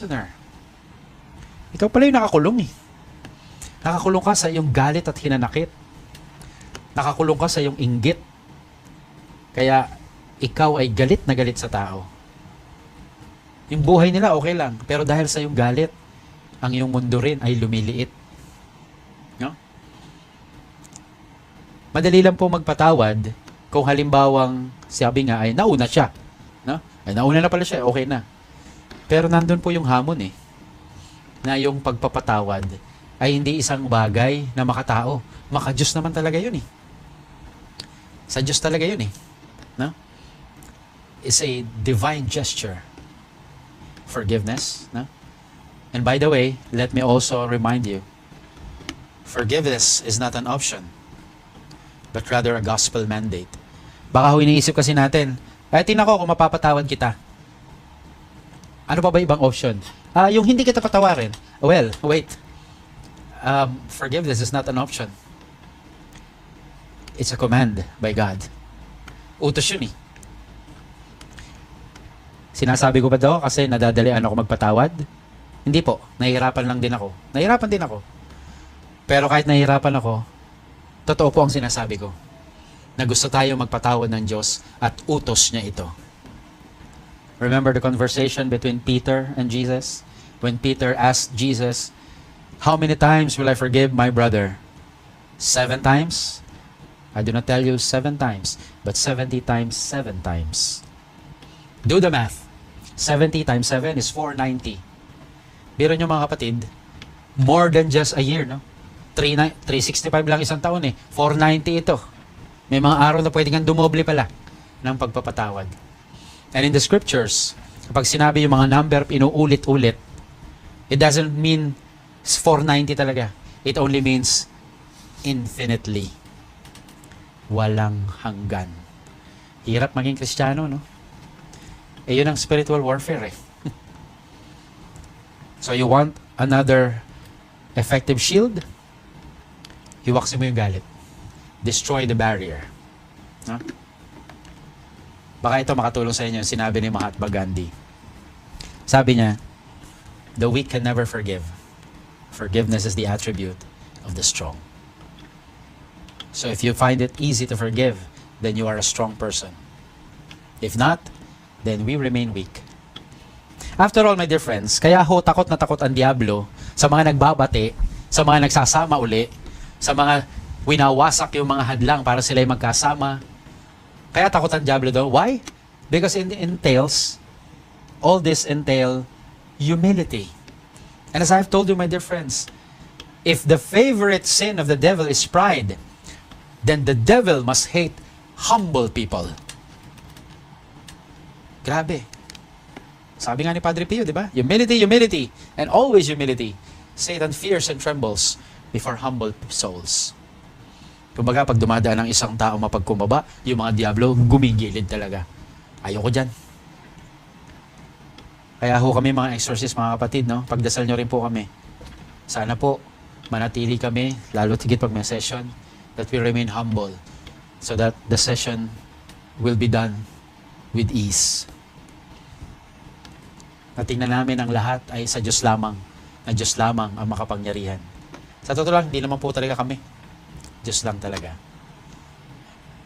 Listener, ikaw pala yung nakakulong eh. Nakakulong ka sa iyong galit at hinanakit. Nakakulong ka sa iyong inggit. Kaya ikaw ay galit na galit sa tao. Yung buhay nila okay lang, pero dahil sa iyong galit, ang iyong mundo rin ay lumiliit. No? Madali lang po magpatawad kung halimbawang sabi nga ay nauna siya. No? Ay nauna na pala siya, okay na. Pero nandun po yung hamon eh. Na yung pagpapatawad ay hindi isang bagay na makatao. Maka-Diyos naman talaga yun eh. Sa Diyos talaga yun eh. No? It's a divine gesture. Forgiveness. No? And by the way, let me also remind you, forgiveness is not an option, but rather a gospel mandate. Baka ho iniisip kasi natin, ay tingnan ko kung mapapatawad kita. Ano pa ba ibang option? Ah, yung hindi kita patawarin. Well, wait. Um, forgiveness is not an option. It's a command by God. Utos yun eh. Sinasabi ko ba daw kasi nadadalian ako magpatawad? Hindi po. Nahihirapan lang din ako. Nahihirapan din ako. Pero kahit nahihirapan ako, totoo po ang sinasabi ko. Na gusto tayo magpatawad ng Diyos at utos niya ito. Remember the conversation between Peter and Jesus? When Peter asked Jesus, How many times will I forgive my brother? Seven times? I do not tell you seven times, but 70 times seven times. Do the math. 70 times 7 is 490. Biro nyo mga kapatid, more than just a year, no? 3, 365 lang isang taon eh. 490 ito. May mga araw na pwede kang dumoble pala ng pagpapatawad. And in the scriptures, kapag sinabi yung mga number, inuulit-ulit, it doesn't mean 490 talaga. It only means infinitely. Walang hanggan. Hirap maging kristyano, no? Eh, yun ang spiritual warfare, eh. so, you want another effective shield? Hiwaksin mo yung galit. Destroy the barrier. No? Baka ito makatulong sa inyo, sinabi ni Mahatma Gandhi. Sabi niya, the weak can never forgive. Forgiveness is the attribute of the strong. So if you find it easy to forgive, then you are a strong person. If not, then we remain weak. After all, my dear friends, kaya ho takot na takot ang Diablo sa mga nagbabate, sa mga nagsasama uli, sa mga winawasak yung mga hadlang para sila magkasama. Kaya takot ang Diablo daw. Why? Because it entails, all this entail humility. And as I've told you, my dear friends, if the favorite sin of the devil is pride, then the devil must hate humble people. Grabe. Sabi nga ni Padre Pio, di ba? Humility, humility, and always humility. Satan fears and trembles before humble souls. Kumbaga, pag dumadaan ng isang tao mapagkumaba, yung mga diablo gumigilid talaga. Ayoko dyan. Kaya ho kami mga exorcist, mga kapatid, no? Pagdasal nyo rin po kami. Sana po, manatili kami, lalo tigit pag may session, that we remain humble so that the session will be done with ease. Natingnan namin ang lahat ay sa Diyos lamang, na Diyos lamang ang makapangyarihan. Sa totoo lang, hindi naman po talaga kami. Diyos lang talaga.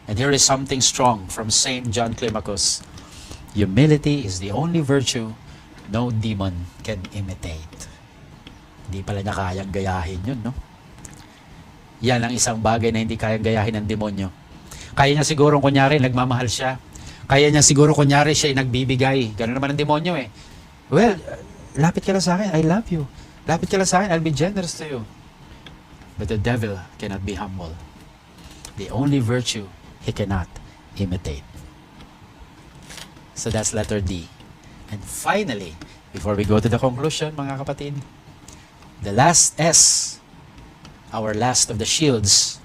And here is something strong from Saint John Climacus. Humility is the only virtue no demon can imitate. Hindi pala niya kayang gayahin yun, no? Yan ang isang bagay na hindi kayang gayahin ng demonyo. Kaya niya siguro, kunyari, nagmamahal siya. Kaya niya siguro, kunyari, siya ay nagbibigay. Ganun naman ang demonyo eh. Well, lapit ka lang sa akin, I love you. Lapit ka lang sa akin, I'll be generous to you. But the devil cannot be humble. The only virtue he cannot imitate. So that's letter D. And finally, before we go to the conclusion, mga kapatid, the last S, our last of the shields,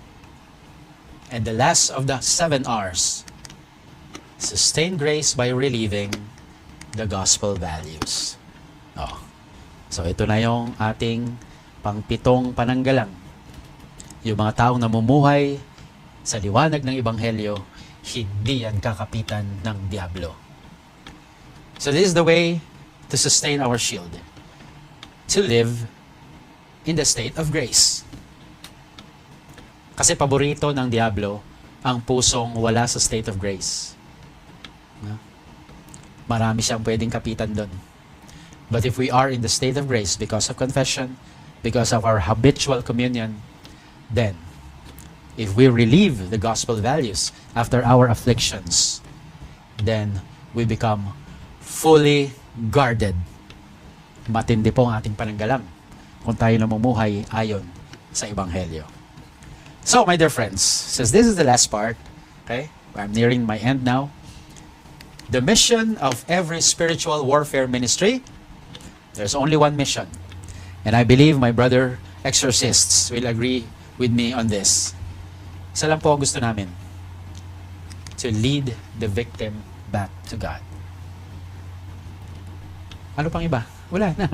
and the last of the seven R's, sustain grace by relieving the gospel values. Oh. So ito na yung ating pangpitong pananggalang. Yung mga taong namumuhay sa liwanag ng Ebanghelyo, hindi yan kakapitan ng Diablo. So this is the way to sustain our shield. to live in the state of grace. Kasi paborito ng Diablo ang pusong wala sa state of grace. Marami siyang pwedeng kapitan doon. But if we are in the state of grace because of confession, because of our habitual communion, then if we relieve the gospel values after our afflictions, then we become fully guarded. Matindi po ang ating pananggalang kung tayo namumuhay ayon sa Ebanghelyo. So, my dear friends, since this is the last part, okay, I'm nearing my end now, the mission of every spiritual warfare ministry, there's only one mission. And I believe my brother exorcists will agree with me on this. Isa lang po ang gusto namin. To lead the victim back to God. Ano pang iba? Wala na.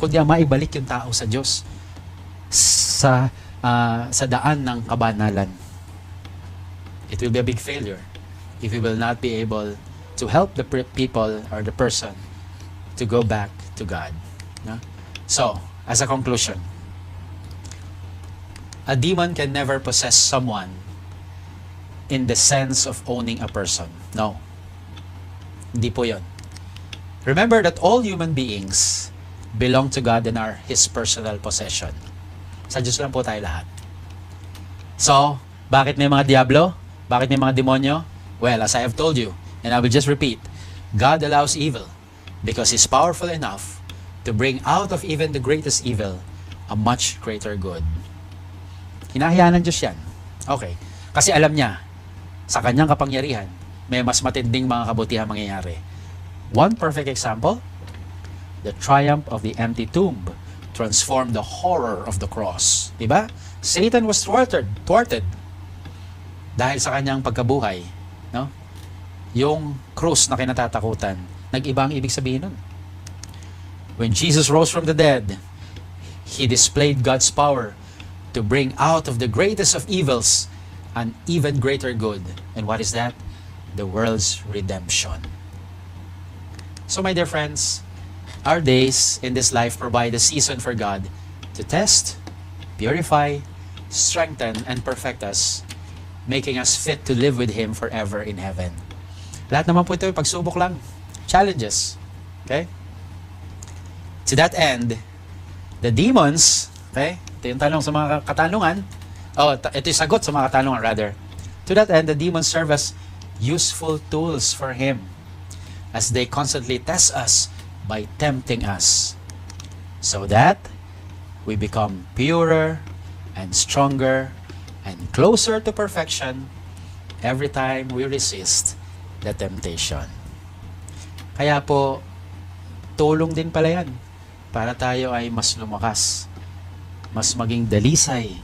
Kundi ang maibalik yung tao sa Diyos sa ah, sa daan ng kabanalan. It will be a big failure if we will not be able to help the people or the person to go back to God. No? So, as a conclusion, a demon can never possess someone in the sense of owning a person. No. Hindi po yon. Remember that all human beings belong to God and are His personal possession. Sa Diyos lang po tayo lahat. So, bakit may mga diablo? Bakit may mga demonyo? Well, as I have told you, and I will just repeat, God allows evil because He's powerful enough to bring out of even the greatest evil a much greater good. Hinahayaan ng Diyos yan. Okay. Kasi alam niya, sa kanyang kapangyarihan, may mas matinding mga kabutihan mangyayari. One perfect example, the triumph of the empty tomb transformed the horror of the cross. Diba? Satan was thwarted, thwarted dahil sa kanyang pagkabuhay. No? Yung krus na kinatatakutan, nag-iba ang ibig sabihin nun. When Jesus rose from the dead, He displayed God's power to bring out of the greatest of evils an even greater good. And what is that? The world's redemption. So, my dear friends, our days in this life provide a season for God to test, purify, strengthen, and perfect us, making us fit to live with Him forever in heaven. Lahat naman po ito, pagsubok lang. Challenges. Okay? To that end, the demons, okay? Ito yung tanong sa mga katanungan. Oh, ito yung sagot sa mga katanungan rather. To that end, the demons serve as useful tools for Him as they constantly test us by tempting us so that we become purer and stronger and closer to perfection every time we resist the temptation. Kaya po, tulong din pala yan para tayo ay mas lumakas, mas maging dalisay,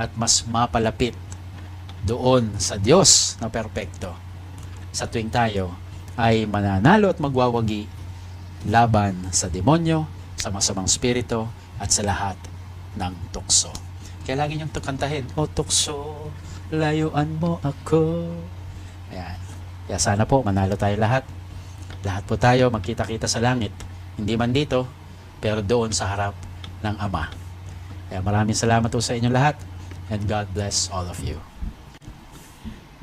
at mas mapalapit doon sa Diyos na perpekto sa tuwing tayo ay mananalo at magwawagi laban sa demonyo, sa masamang spirito, at sa lahat ng tukso. Kaya lagi niyong tukantahin, O tukso, layuan mo ako. Ayan. Kaya sana po, manalo tayo lahat. Lahat po tayo magkita-kita sa langit. Hindi man dito, pero doon sa harap ng Ama. Kaya maraming salamat po sa inyo lahat. And God bless all of you.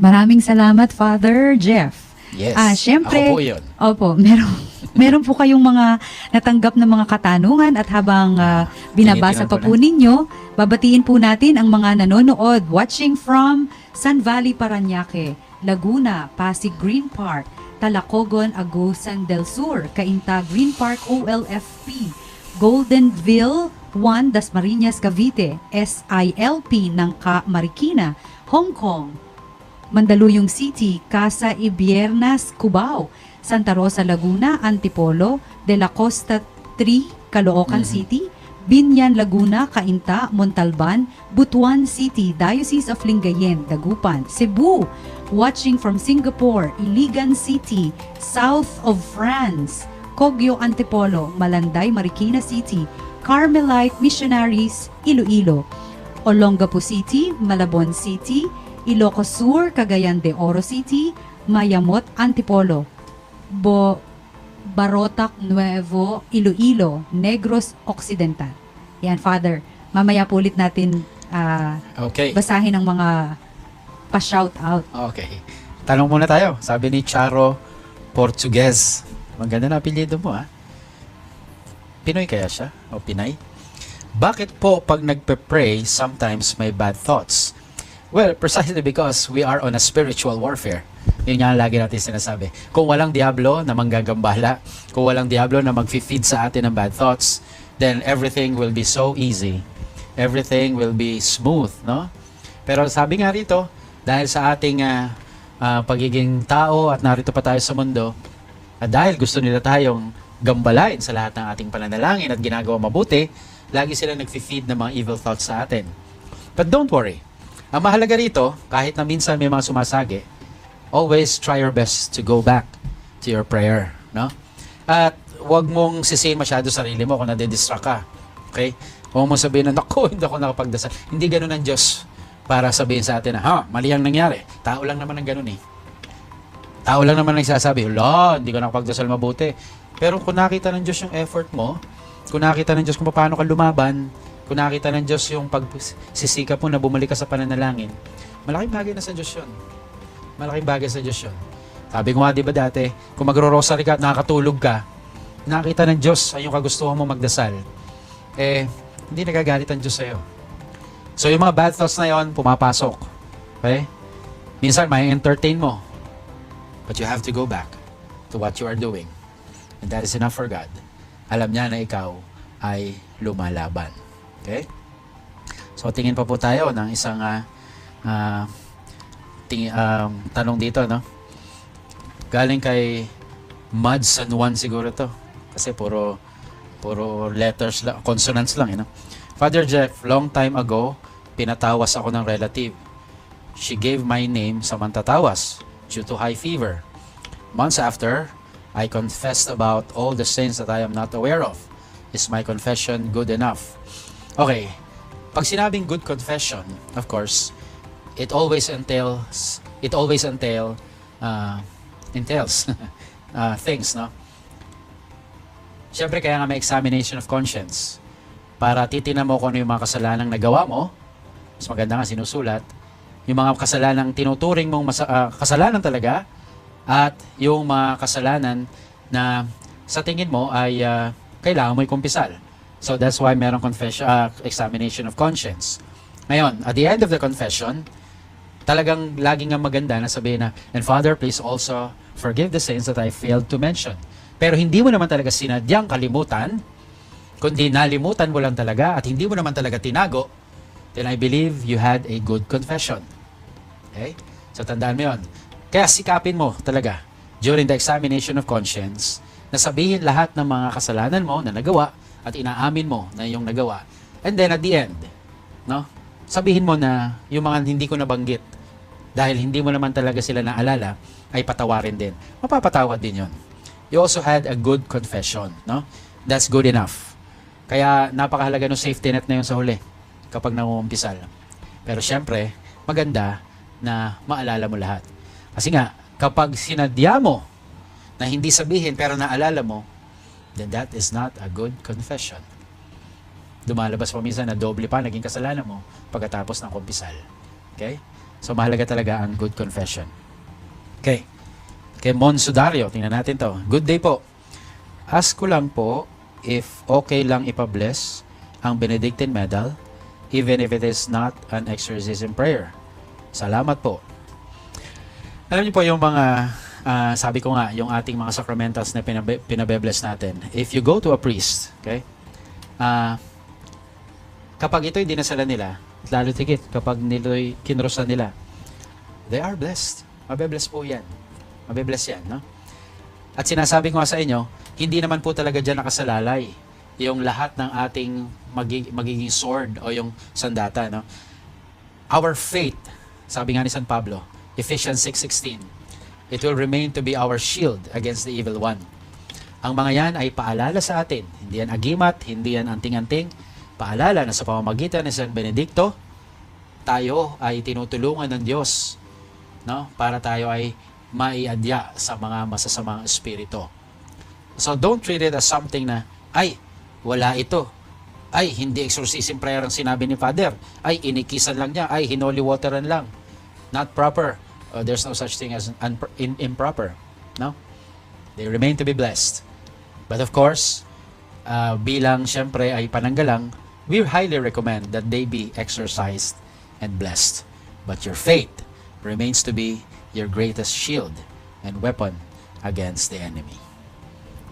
Maraming salamat, Father Jeff. Yes. Ah, syempre. Ako po yun. Opo, meron meron po kayong mga natanggap na mga katanungan at habang ah, binabasa pa po ninyo, babatiin po natin ang mga nanonood watching from San Valley, Paranaque, Laguna, Pasig Green Park, Talacogon, Agusan del Sur, Cainta Green Park OLFP, Goldenville 1 Dasmariñas Cavite, SILP ng Ka Marikina, Hong Kong, Mandaluyong City, Casa Ibiernas, Cubao, Santa Rosa, Laguna, Antipolo, De La Costa 3, Caloocan Mhm. City, Binyan, Laguna, Cainta, Montalban, Butuan City, Diocese of Lingayen, Dagupan, Cebu, watching from Singapore, Iligan City, South of France, Kogyo, Antipolo, Malanday, Marikina City, Carmelite Missionaries, Iloilo, Olongapo City, Malabon City, Ilocos Sur, Cagayan de Oro City, Mayamot, Antipolo, Bo Barotac Nuevo, Iloilo, Negros Occidental. Yan, Father. Mamaya po ulit natin ah, Okay. basahin ang mga pa-shout out. Okay. Tanong muna tayo. Sabi ni Charo Portugues. Maganda na apelyido mo ha. Pinoy kaya siya? O Pinay? Bakit po pag nagpe-pray, sometimes may bad thoughts? Well, precisely because we are on a spiritual warfare. Yun nga lagi natin sinasabi. Kung walang diablo na manggagambala, kung walang diablo na mag-feed sa atin ng bad thoughts, then everything will be so easy. Everything will be smooth, no? Pero sabi nga rito, dahil sa ating ah, ah, pagiging tao at narito pa tayo sa mundo, at dahil gusto nila tayong gambalain sa lahat ng ating pananalangin at ginagawa mabuti, lagi sila nag-feed ng mga evil thoughts sa atin. But don't worry. Ang mahalaga rito, kahit na minsan may mga sumasagi, always try your best to go back to your prayer, no? At huwag mong sisihin masyado sarili mo kung nade-distract ka. Okay? Huwag mong sabihin na, naku, hindi ako nakapagdasal. Hindi ganun ang Diyos para sabihin sa atin na, ha, mali ang nangyari. Tao lang naman ang ganun eh. Tao lang naman ang nagsasabi, Hala, hindi ka nakapagdasal mabuti. Pero kung nakita ng Diyos yung effort mo, kung nakita ng Diyos kung paano ka lumaban, kung nakita ng Diyos yung pagsisikap mo na bumalik ka sa pananalangin, malaking bagay na sa Diyos yun. Malaking bagay sa Diyos yun. Sabi ko nga, di ba dati, kung magro-rosary ka at nakakatulog ka, nakita ng Diyos ay yung kagustuhan mo magdasal, eh, hindi nagagalit ang Diyos sa'yo. So, yung mga bad thoughts na yon pumapasok. Okay? Minsan, may entertain mo. But you have to go back to what you are doing. And that is enough for God. Alam niya na ikaw ay lumalaban. Okay? So, tingin pa po tayo ng isang ah, ah, ting- um, tanong dito, no? Galing kay Mad San Juan siguro to. Kasi puro puro letters lang, consonants lang, you know? Father Jeff, long time ago, pinatawas ako ng relative. She gave my name sa mantatawas due to high fever. Months after, I confessed about all the sins that I am not aware of. Is my confession good enough? Okay. Pag sinabing good confession, of course, it always entails it always entail uh, entails uh, things, no? Siyempre, kaya nga may examination of conscience para titinan mo kung ano yung mga kasalanang nagawa mo. Mas maganda nga sinusulat. Yung mga kasalanang tinuturing mong masa- ah, kasalanan talaga at yung mga kasalanan na sa tingin mo ay ah, kailangan mo ikumpisal. So that's why merong confession, ah, examination of conscience. Ngayon, at the end of the confession, talagang laging ang maganda na sabihin na, And Father, please also forgive the sins that I failed to mention. Pero hindi mo naman talaga sinadyang kalimutan, kundi nalimutan mo lang talaga at hindi mo naman talaga tinago, then I believe you had a good confession. Okay? So tandaan mo yun. Kaya sikapin mo talaga during the examination of conscience na sabihin lahat ng mga kasalanan mo na nagawa at inaamin mo na yung nagawa. And then at the end, no? Sabihin mo na yung mga hindi ko nabanggit dahil hindi mo naman talaga sila naalala ay patawarin din. Mapapatawad din yon. You also had a good confession, no? That's good enough. Kaya napakahalaga ng safety net na yun sa huli kapag nangungumpisal. Pero syempre, maganda na maalala mo lahat. Kasi nga, kapag sinadya mo na hindi sabihin pero naalala mo, then that is not a good confession. Dumalabas pa minsan na doble pa naging kasalanan mo pagkatapos ng kumpisal. Okay? So mahalaga talaga ang good confession. Okay. Kay Mon Sudario, tingnan natin to. Good day po. Ask ko lang po if okay lang ipabless ang Benedictine Medal even if it is not an exorcism prayer. Salamat po. Alam niyo po yung mga, ah, sabi ko nga, yung ating mga sacramentals na pinabe, pinabebless natin. If you go to a priest, okay, ah, kapag ito'y dinasalan nila, lalo tigit kapag nilo'y kinrosan nila, they are blessed. Mabebless po yan. Mabebless yan, no? At sinasabi ko nga sa inyo, hindi naman po talaga dyan nakasalalay yung lahat ng ating magi- magiging sword o yung sandata, no? Our faith, sabi nga ni San Pablo, Ephesians 6.16, it will remain to be our shield against the evil one. Ang mga yan ay paalala sa atin. Hindi yan agimat, hindi yan anting-anting. Paalala na sa pamamagitan ni San Benedicto, tayo ay tinutulungan ng Diyos no? para tayo ay maiadya sa mga masasamang espiritu. So don't treat it as something na, ay, wala ito. Ay, hindi exorcism prayer ang sinabi ni Father. Ay, inikisan lang niya. Ay, hinoli wateran lang. Not proper. Uh, there's no such thing as unpro- in- improper. No? They remain to be blessed. But of course, uh, bilang syempre ay pananggalang, we highly recommend that they be exercised and blessed. But your faith remains to be your greatest shield and weapon against the enemy.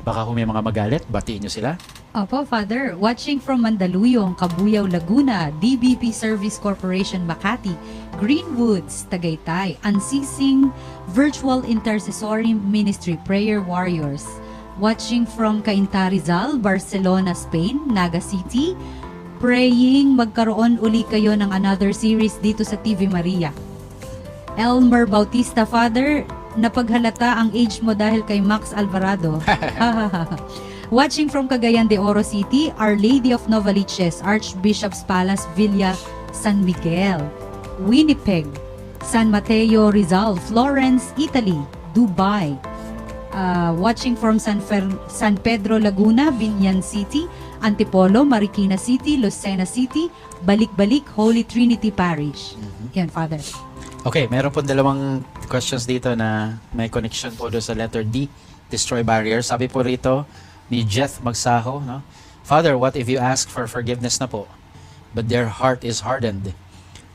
Baka kung may mga magalit, batiin nyo sila. Opo, Father. Watching from Mandaluyong, Kabuyao, Laguna, DBP Service Corporation, Makati, Greenwoods, Tagaytay, Unceasing Virtual Intercessory Ministry Prayer Warriors. Watching from Cainta Rizal, Barcelona, Spain, Naga City, praying magkaroon uli kayo ng another series dito sa TV Maria. Elmer Bautista Father, napaghalata ang age mo dahil kay Max Alvarado. Watching from Cagayan de Oro City, Our Lady of Novaliches, Archbishop's Palace, Villa San Miguel. Winnipeg, San Mateo Rizal, Florence, Italy, Dubai. Uh, watching from San, Fer- San Pedro Laguna, Binyan City, Antipolo, Marikina City, Lucena City, Balik-Balik, Holy Trinity Parish. Yan, Father. Okay, meron po dalawang questions dito na may connection po doon sa letter D, destroy barriers. Sabi po rito ni Jeff Magsaho, no? Father, what if you ask for forgiveness na po, but their heart is hardened?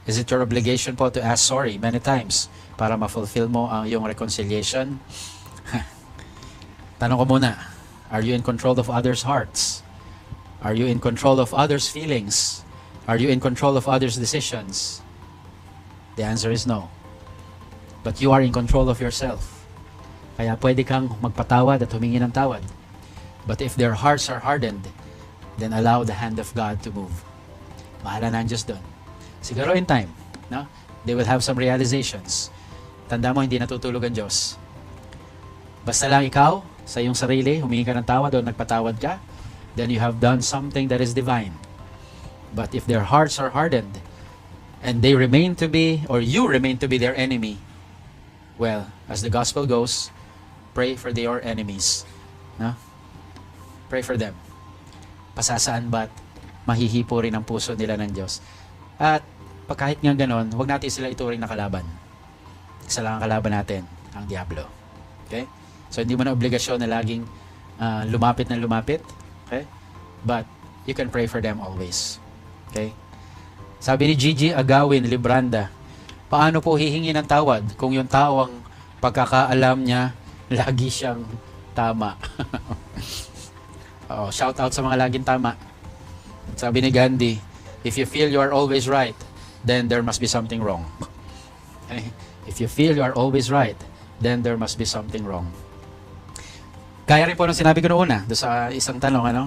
Is it your obligation po to ask sorry many times para ma-fulfill mo ang iyong reconciliation? Tanong ko muna, are you in control of others' hearts? Are you in control of others' feelings? Are you in control of others' decisions? The answer is no. But you are in control of yourself. Kaya pwede kang magpatawad at humingi ng tawad. But if their hearts are hardened, then allow the hand of God to move. Bahala na ang Diyos doon. Siguro in time, no? they will have some realizations. Tanda mo, hindi natutulog ang Diyos. Basta lang ikaw, sa iyong sarili, humingi ka ng tawad o nagpatawad ka, then you have done something that is divine. But if their hearts are hardened, and they remain to be, or you remain to be their enemy, well, as the gospel goes, pray for your enemies. No? Pray for them. Pasasaan ba't mahihipo rin ang puso nila ng Diyos. At kahit nga ganon, huwag natin sila ituring na kalaban. Isa lang ang kalaban natin, ang Diablo. Okay? So hindi mo na obligasyon na laging ah, lumapit na lumapit. Okay? But you can pray for them always. Okay? Sabi ni Gigi Agawin Libranda, paano po hihingi ng tawad kung yung tao ang pagkakaalam niya lagi siyang tama? oh, shout out sa mga laging tama. Sabi ni Gandhi, if you feel you are always right, then there must be something wrong. If you feel you are always right, then there must be something wrong. Kaya rin po nung sinabi ko noon sa isang tanong, ano?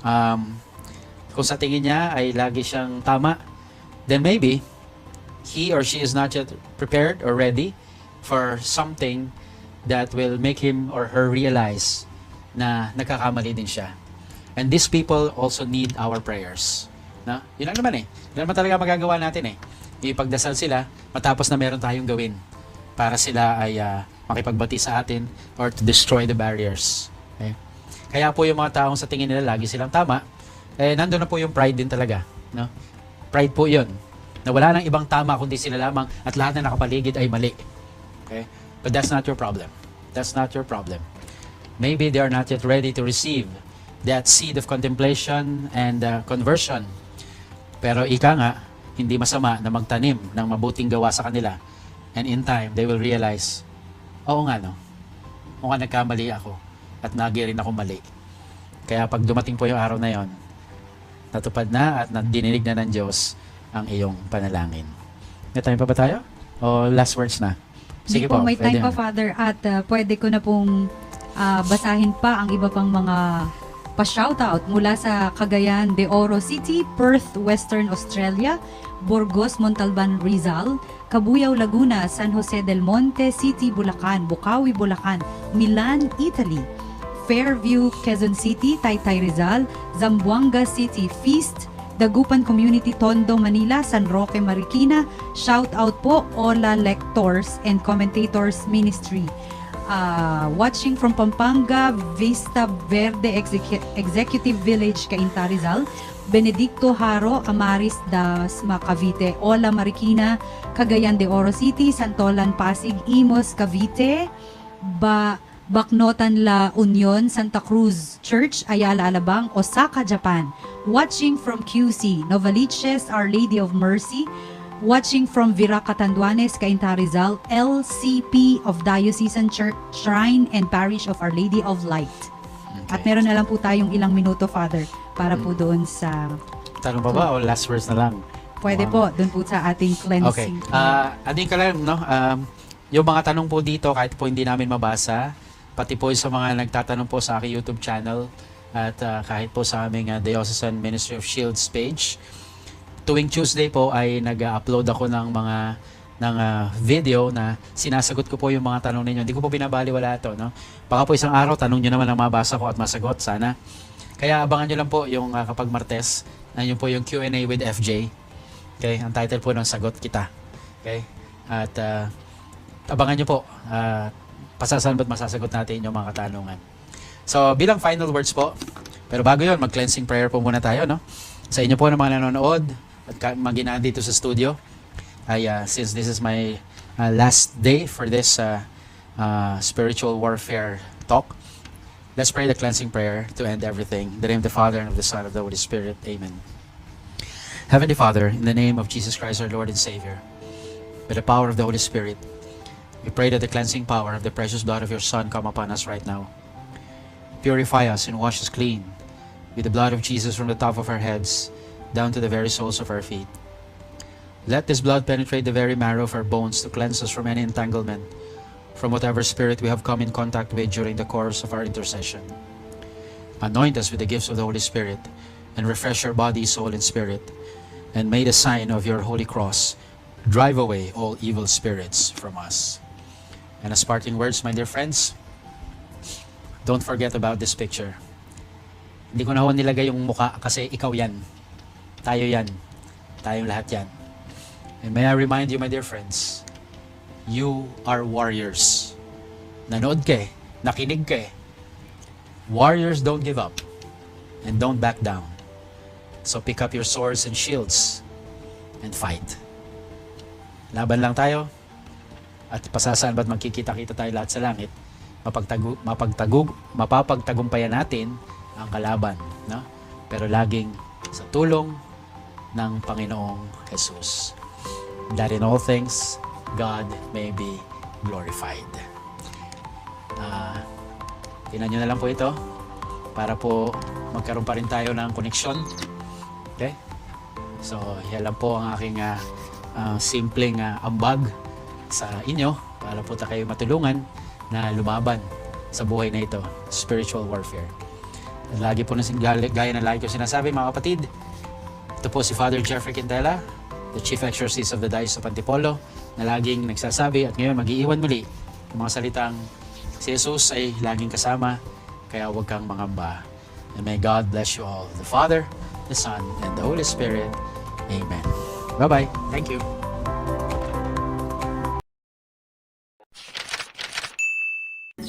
Um, kung sa tingin niya ay lagi siyang tama, then maybe he or she is not yet prepared or ready for something that will make him or her realize na nagkakamali din siya. And these people also need our prayers. Na? Yun lang naman eh. Yun naman talaga magagawa natin eh. Ipagdasal sila matapos na meron tayong gawin para sila ay ah, makipagbati sa atin or to destroy the barriers. Okay? Kaya po yung mga taong sa tingin nila lagi silang tama, eh nandun na po yung pride din talaga. No? Pride po yun. Na wala nang ibang tama kundi sila lamang at lahat na nakapaligid ay mali. Okay? But that's not your problem. That's not your problem. Maybe they are not yet ready to receive that seed of contemplation and uh, conversion. Pero ika nga, hindi masama na magtanim ng mabuting gawa sa kanila. And in time, they will realize, oo nga no, mukhang nagkamali ako at nagi rin ako mali. Kaya pag dumating po yung araw na yon, natupad na at dininig na ng Diyos ang iyong panalangin. May time pa ba tayo? O last words na? Sige po, may pwede time pa. Father, at uh, pwede ko na pong ah, basahin pa ang iba pang mga pa-shoutout mula sa Cagayan de Oro City, Perth, Western Australia, Burgos, Montalban, Rizal, Cabuyao, Laguna, San Jose del Monte City, Bulacan, Bukawi, Bulacan, Milan, Italy, Fairview, Quezon City, Taytay Rizal, Zamboanga City, Feast, Dagupan Community Tondo, Manila, San Roque, Marikina. Shout out po Ola Lectors and Commentators Ministry. Ah, watching from Pampanga, Vista Verde Execu- Executive Village, Cainta Rizal. Benedicto Haro, Amaris das Cavite, Ola Marikina, Cagayan de Oro City, Santolan Pasig, Imos Cavite, ba Baknotan La Union, Santa Cruz Church, Ayala Alabang, Osaka, Japan. Watching from QC, Novaliches, Our Lady of Mercy. Watching from Vira Catanduanes, Cainta Rizal, LCP of Diocesan Church, Shrine and Parish of Our Lady of Light. At meron na lang po tayong ilang minuto, Father, para po doon sa... Tanong pa ba o last words na lang? Pwede Wow. po, doon po sa ating Okay. cleansing. Ah, ading ka lang, no? Um, yung mga tanong po dito, kahit po hindi namin mabasa, pati po sa mga nagtatanong po sa aking YouTube channel, at ah, kahit po sa aming ah, Diocesan Ministry of Shields page, tuwing Tuesday po ay nag-upload ako ng mga ng ah, video na sinasagot ko po yung mga tanong ninyo. Hindi ko po binabaliwala ito, no? Baka po isang araw, tanong nyo naman ang mabasa ko at masagot, sana. Kaya abangan nyo lang po yung ah, kapag Martes, na yun po yung Q&A with FJ. Okay, ang title po ng Sagot Kita. Okay? At ah, abangan nyo po. Uh, pasasan ba't masasagot natin yung mga katanungan. So, bilang final words po, pero bago yon mag-cleansing prayer po muna tayo, no? Sa inyo po ng mga nanonood at ka- dito sa studio, ay ah, since this is my ah, last day for this ah, ah, spiritual warfare talk, let's pray the cleansing prayer to end everything. In the name of the Father, and of the Son, and of the Holy Spirit. Amen. Heavenly Father, in the name of Jesus Christ, our Lord and Savior, by the power of the Holy Spirit, we pray that the cleansing power of the precious blood of your Son come upon us right now. Purify us and wash us clean with the blood of Jesus from the top of our heads down to the very soles of our feet. Let this blood penetrate the very marrow of our bones to cleanse us from any entanglement, from whatever spirit we have come in contact with during the course of our intercession. Anoint us with the gifts of the Holy Spirit and refresh our body, soul, and spirit, and may the sign of your holy cross drive away all evil spirits from us. And as parting words, my dear friends, don't forget about this picture. Hindi ko na ho nilagay yung muka kasi ikaw yan. Tayo yan. Tayong lahat yan. And may I remind you, my dear friends, you are warriors. Nanood ka eh. Nakinig ka eh. Warriors don't give up and don't back down. So pick up your swords and shields and fight. Laban lang tayo at pasasaan ba't magkikita-kita tayo lahat sa langit mapagtagu, mapagtagug, mapapagtagumpayan natin ang kalaban. No? Pero laging sa tulong ng Panginoong Jesus. That in all things, God may be glorified. Ah, tingnan nyo na lang po ito para po magkaroon pa rin tayo ng koneksyon. Okay? So, yan lang po ang aking ah, ah, simpleng ah, ambag sa inyo para po ta kayo matulungan na lumaban sa buhay na ito, spiritual warfare. Lagi po na gaya ng lagi ko sinasabi mga kapatid, ito po si Father Jeffrey Quintela, the Chief Exorcist of the Diocese of Antipolo, na laging nagsasabi at ngayon mag-iiwan muli ng mga salitang si Jesus ay laging kasama, kaya huwag kang mangamba. And may God bless you all, the Father, the Son, and the Holy Spirit. Amen. Bye-bye. Thank you.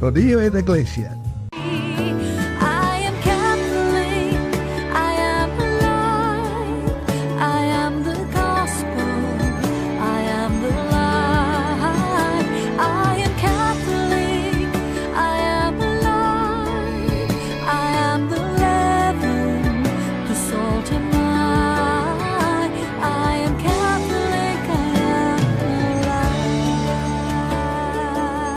Rodillo et Iglesia.